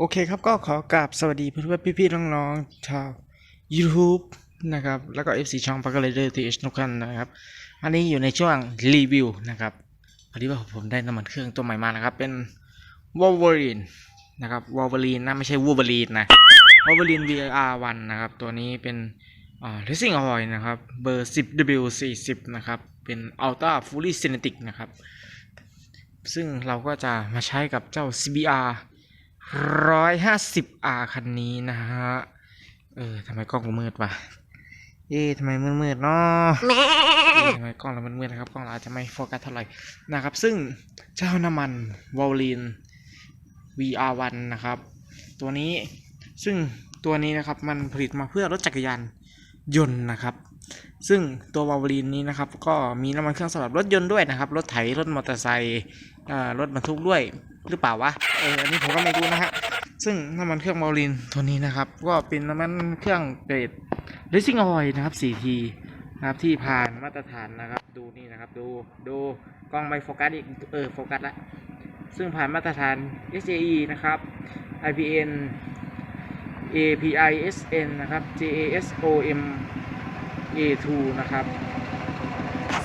โอเคครับก็ขอกราบสวัสดีเพื่อนๆพี่ๆน้องๆชาว YouTube นะครับ แล้วก็ FC ช่องปักเลเดอร์ทีเอชทุกท่านนะครับ อันนี้อยู่ในช่วงรีวิวนะครับพอดีว่าผมได้น้ำมันเครื่องตัวใหม่มานะครับ เป็น Wolverine นะครับ Wolverine นะ ไม่ใช่ Wolverine นะ Wolverine VR1 นะครับ ตัวนี้เป็นอ่า Racing Oil นะครับ เบอร์ 10W40 นะครับ เป็น Ultra Fully Synthetic นะครับ ซึ่งเราก็จะมาใช้กับเจ้า CBR ร้อยห้าสิบ R คันนี้นะฮะ เออทำไมกล้องกูมืดวะ เอ๊ะทำไมมืดมืดๆเนาะเอ๊ะทำไมกล้องเรามันมืดนะครับกล้องเราอาจจะไม่โฟกัสเท่าไหร่นะครับ ซึ่งเจ้าน้ำมันวอลลีน VR1 นะครับ ตัวนี้ซึ่งตัวนี้นะครับมันผลิตมาเพื่อรถจักรยานยนต์นะครับ ซึ่งตัววาลลีนนี้นะครับ ก็มีน้ำมันเครื่องสำหรับรถยนต์ด้วยนะครับ รถไถรถมอเตอร์ไซค์อ่ารถบรรทุกด้วย หรือเปล่าวะ เออ อันนี้ผมก็ไม่รู้นะฮะ ซึ่งน้ำมันเครื่องวาลลีนตัวนี้นะครับ ก็เป็นน้ำมันเครื่องเกรด racing oil นะครับ 4T นะครับที่ผ่านมาตรฐานนะครับ ดูนี่นะครับ ดู ดูกล้องไม่โฟกัสอีก เออ โฟกัสละ ซึ่งผ่านมาตรฐาน SAE นะครับ IPN API SN นะครับ JASOM A2 นะครับ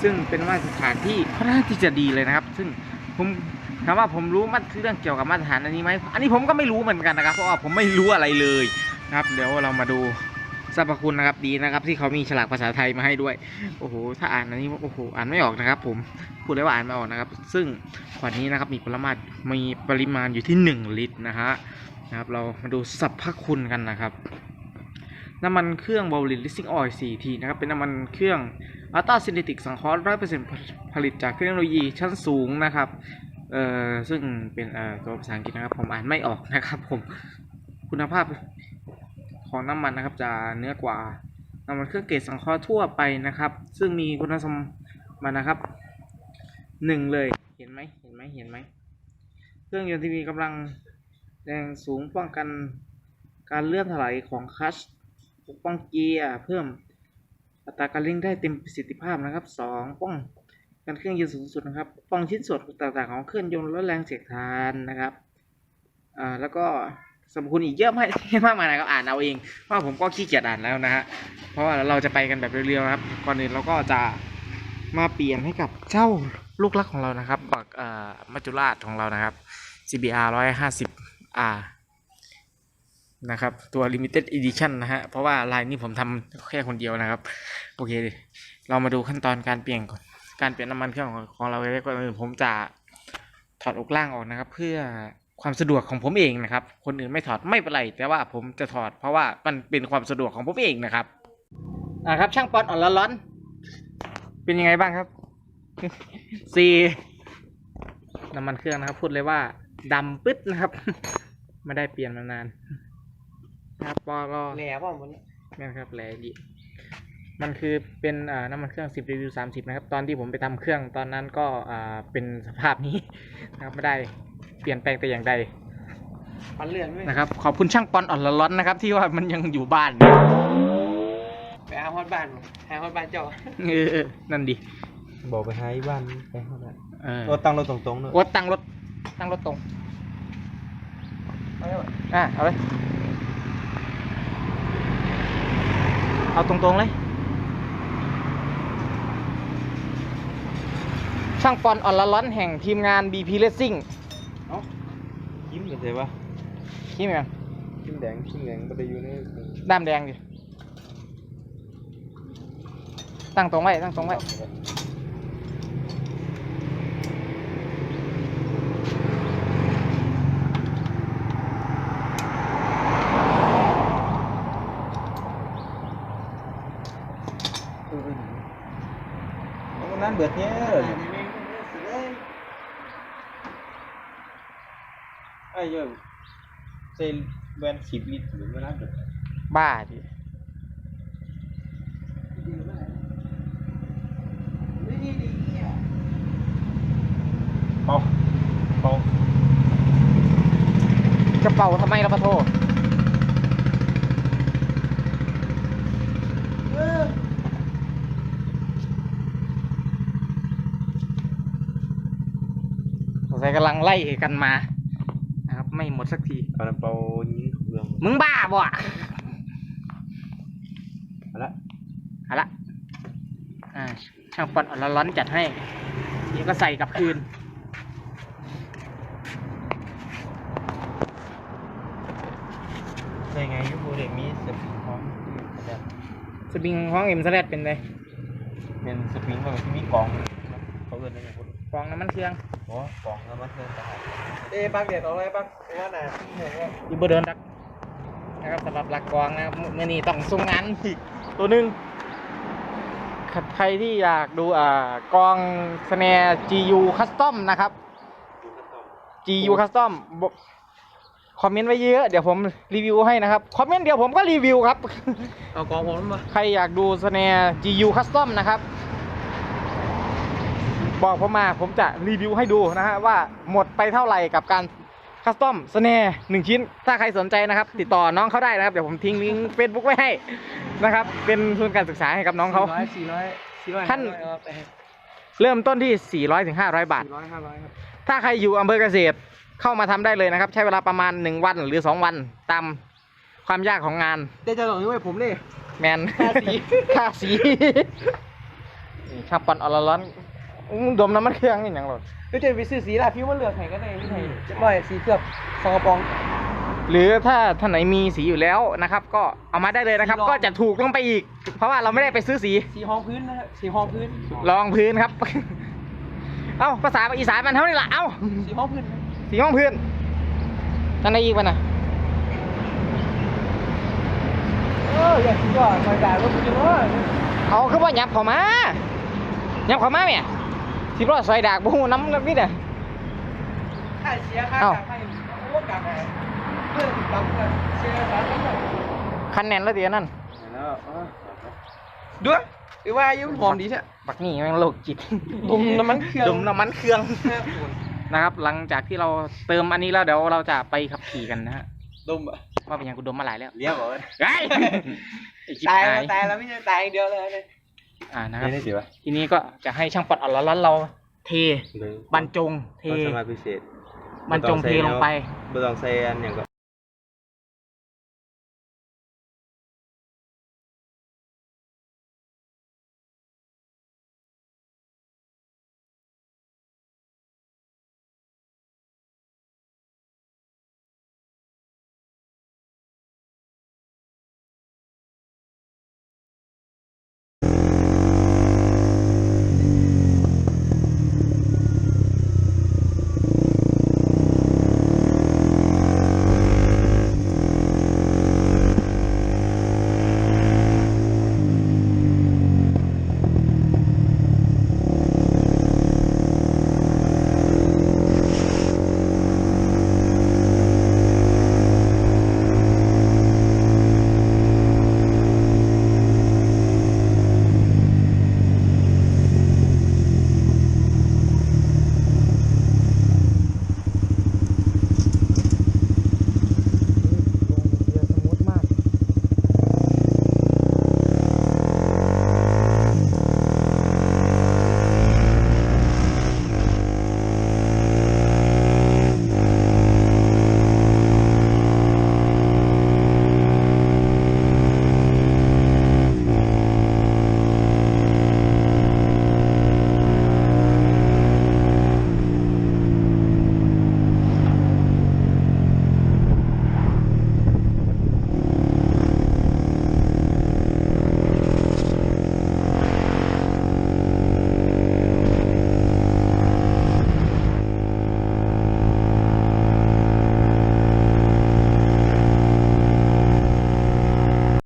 ซึ่งเป็นมาตรฐานที่ค่อนข้างที่จะดีเลยนะครับ ซึ่งผม ถามว่าผมรู้มาเรื่องเกี่ยวกับมาตรฐานอันนี้ไหมอันนี้ผมก็ไม่รู้เหมือนกันนะครับ เพราะว่าผมไม่รู้อะไรเลยครับ เดี๋ยวเรามาดูสรรพคุณนะครับดีนะครับ ที่เขามีฉลากภาษาไทยมาให้ด้วย โอ้โหถ้าอ่านอันนี้โอ้โหอ่านไม่ออกนะครับ ผมพูดเลยว่าอ่านไม่ออกนะครับ ซึ่งขวดนี้นะครับมีปริมาตรมีปริมาณอยู่ที่ 1 ลิตรนะฮะนะครับ เรามาดูสรรพคุณกันนะครับ น้ำมันเครื่องบอลินลิสซิ่งออยล์ 4T นะครับเป็นน้ำมันเครื่องอัลตราซินเทติกสังเคราะห์100%ผลิตจากเทคโนโลยีชั้นสูงนะครับ เอ่อซึ่งเป็นเอ่อตัวภาษาอังกฤษนะครับผมอ่านไม่ออกนะครับผมคุณภาพของน้ำมันนะครับจะเนื้อกว่าน้ำมันเครื่องเกรดสังเคราะห์ทั่วไปนะครับ ซึ่งมีคุณสมบัตินะครับหนึ่งเลยเห็นไหมเห็นไหมเห็นไหมเครื่องยนต์ที่มีกำลังแรงสูงป้องกันการเลื่อนถลายของคลัตช์ปกป้องเกียร์เพิ่มอัตราการเร่งได้เต็มประสิทธิภาพนะครับสองป้อง กันเครื่องยนต์สูงสุดนะครับปองชิ้นส่วนต่างๆของเครื่องยนต์ลดแรงเสียดทานนะครับอ่าแล้วก็สรรพคุณอีกเยอะมากมากมายนะครับอ่านเอาเองเพราะว่าผมก็ขี้เกียจอ่านแล้วนะฮะเพราะว่าเราจะไปกันแบบเร็วๆนะครับก่อนอื่นเราก็จะมาเปลี่ยนให้กับเจ้าลูกรักของเรานะครับบักเอ่อมัจจุราชของเรานะครับ CBR 150R นะครับ ตัว limited edition นะฮะ เพราะว่าลายนี้ผมทำแค่คนเดียวนะครับ โอเค เรามาดูขั้นตอนการเปลี่ยนก่อน การเปลี่ยนน้ำมันเครื่องของของเราเลยก่อนอื่นผมจะถอดอกล่างออกนะครับ เพื่อความสะดวกของผมเองนะครับ คนอื่นไม่ถอดไม่เป็นไร แต่ว่าผมจะถอดเพราะว่ามันเป็นความสะดวกของผมเองนะครับอ่าครับ ช่างปอนอ่อนละร้อนเป็นยังไงบ้างครับซีน้ำมันเครื่องนะครับ พูดเลยว่าดำปึ๊ดนะครับ ไม่ได้เปลี่ยนมานาน ครับปอก็แหล่ป่ะมันแม่นครับแหลดี มันคือเป็นอ่าน้ำมันเครื่อง 10 รีวิว 30 นะครับ ตอนที่ผมไปทำเครื่องตอนนั้นก็อ่าเป็นสภาพนี้นะครับไม่ได้เปลี่ยนแปลงแต่อย่างใดปันเลื่อนไหมนะครับ ขอบคุณช่างปอนอ่อนละร้อนนะครับ ที่ว่ามันยังอยู่บ้าน ไปหาฮอดบ้านหาฮอดบ้านเจ้าเออนั่นดิบอกไปให้บ้านไปเท่านั้นเออโอ้ตั้งรถตรงๆด้วยโอ้ตั้งรถตั้งรถตรงไปแล้วอะเอาเลยเอาตรงๆเลย ช่างปอนอ่อนละร้อนแห่งทีมงาน BP Racing ยิ้มกันใช่ปะคิดเหมือนกันยิ้มแดงยิ้มแดงก็ได้อยู่ในด้ามแดงดิตั้งตรงไว้ตั้งตรงไว้วันนั้นเบิดเนี้ยไอ้ เยอะเซนแวนสิบลิตรหรือวันนั้นเบิดบ้าดิเป่าเป่าจะเป่าทำไมล่ะปะโทสงสัยกำลังไล่กันมา นะครับ ไม่หม ดสักทีเอาน้ำเปล่ายิงเครื่องมึงบ้าบ่อะเอาละเอาละอ่าช่างปอนร้อนๆจัดให้นี่ก็ใส่กลับคืน ใช่ไงยูบูเด็กมีสปริงพร้อมแบบสปริงห้องเอ็มสแลดเป็นไงเป็นสปริงแบบที่มีกล่องเขาเอิ้นอะไรพว กฟองน้ำมันเครื่องโอ้กล่องแล้วมันเพิ่มทหารเอ้ปักเด็ดเอาไว้ปักว่าน่ะเห็นว่าอยู่บนเดินดักนะครับสำหรับหลักกองนะครับเมื่อนี้ต้องส่งงานอีกตัวหนึ่งใครที่อยากดูอ่ากองสแนร์ GU Custom นะครับ GU Custom บอกคอมเมนต์ไว้เยอะเดี๋ยวผมรีวิวให้นะครับ คอมเมนต์เดี๋ยวผมก็รีวิวครับ เอากองผมมาใครอยากดูสแนร์ GU Custom นะครับ บอกผมมาผมจะรีวิวให้ดูนะฮะว่าหมดไปเท่าไหร่กับการคัสตอมสแนร์หนึ่งชิ้น ถ้าใครสนใจนะครับ ติดต่อน้องเขาได้นะครับ เดี๋ยวผมทิ้งลิงก์เฟซบุ๊กไว้ให้นะครับ เป็นทุนการศึกษาให้กับน้องเขาร้อยสี่ร้อยสี่ร้อยท่านเอาไปเริ่มต้นที่ 400ถึง500 บาท สี่ร้อยห้าร้อยครับถ้าใครอยู่อำเภอเกษตรเข้ามาทำได้เลยนะครับ ใช้เวลาประมาณ 1 วันหรือ 2 วันตามความยากของงานเดี๋ยวจะส่งนี้ไว้ผมเลย แมนค่าสี ค่าสีนี่ช่างปอนออลร้อน อื้อดมน้ำมันเครื่องนี่อย่างหรอก็จะไปซื้อสีละพิวมันเหลือกแข่งกันเองที่ไทยจะบ่อยสีเกือบสองกระป๋อง หรือถ้าท่านไหนมีสีอยู่แล้วนะครับ ก็เอามาได้เลยนะครับ สีรอง ก็จะถูกลงไปอีก เพราะว่าเราไม่ได้ไปซื้อสีสีห้องพื้นนะครับสีห้องพื้นรองพื้นครับ เอ้าภาษาอีสานมันเท่านี้ละเอ้า สีห้องพื้นครับสีห้องพื้นท่านไหนอีกปะนะเอออย่าคิดว่าหน่อยด่าก็จริงว่าเอาคือว่าหยับเข้ามาหยับเข้ามาเนี่ย สิบล้อซอยดากบูน้ำนิดเดียวค่าเสียค่าเอ้ากลับให้โอ้กลับให้เรื่องกลับกันเสียสารทั้งหมดคันแน่นแล้วเดี๋ยวนั่นแล้วเออด้วยหรือว่ายุ่งหอมดีใช่บักนี่แม่งโลกจิตดมน้ำมันเครื่องดมน้ำมันเครื่องนะครับ หลังจากที่เราเติมอันนี้แล้วเดี๋ยวเราจะไปขับขี่กันนะฮะดมอะว่าเป็นยังกูดมมาหลายแล้วเลี้ยงบอกว่าไอ้ไอ้ชิบตายหาแล้วยตายแล้วไม่ใช่ตายอย่างเดียวเลยเนี่ย อ่านะครับ นี่ได้สิวะทีนี้ก็จะให้ช่างปอดอ่อนร้อนๆเราเทบรรจงเทเราสมาพิเศษบรรจงเทลงไป บ่ต้องใส่อันอย่างก็